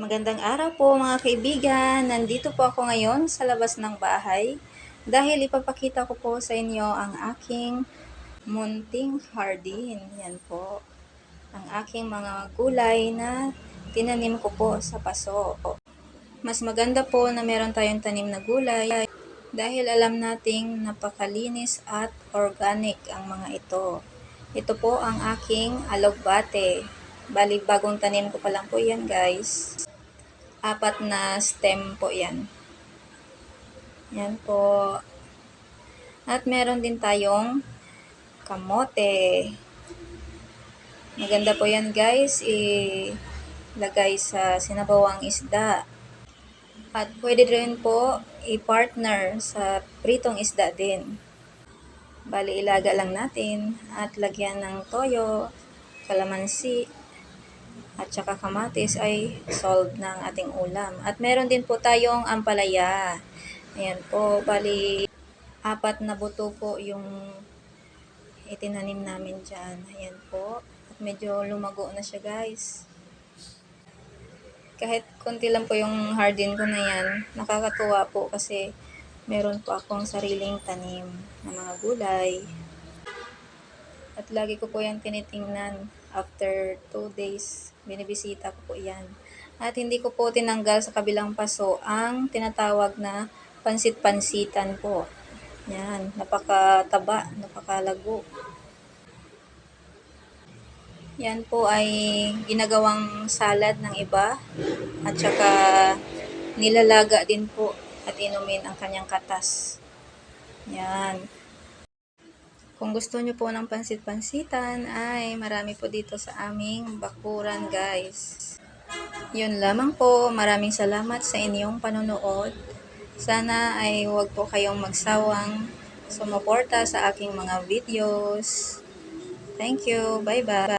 Magandang araw po mga kaibigan. Nandito po ako ngayon sa labas ng bahay dahil ipapakita ko po sa inyo ang aking munting hardin. Yan po. Ang aking mga gulay na tinanim ko po sa paso. Mas maganda po na meron tayong tanim na gulay dahil alam nating napakalinis at organic ang mga ito. Ito po ang aking alogbate. Bali, bagong tanim ko pa lang po yan guys. Apat na stem po yan. Yan po. At meron din tayong kamote. Maganda po yan guys. Ilagay sa sinabawang isda. At pwede rin po i-partner sa pritong isda din. Bali, ilaga lang natin at lagyan ng toyo, kalamansi, at saka kamatis ay solved ang ating ulam. At meron din po tayong ampalaya. Ayan po, bali, apat na buto po yung itinanim namin dyan. Ayan po. At medyo lumago na siya guys kahit konti lang po yung hardin ko na yan, nakakatuwa po kasi meron po akong sariling tanim ng mga gulay. At lagi ko po yan tinitingnan after 2 days, binibisita ko po yan. At hindi ko po tinanggal sa kabilang paso ang tinatawag na pansit-pansitan po. Yan, napakataba, napakalago. Yan po ay ginagawang salad ng iba at saka nilalaga din po at inumin ang kanyang katas. Yan. Kung gusto nyo po ng pansit-pansitan ay marami po dito sa aming bakuran guys. Yun lamang po. Maraming salamat sa inyong panonood. Sana ay huwag po kayong magsawang sumuporta sa aking mga videos. Thank you. Bye-bye.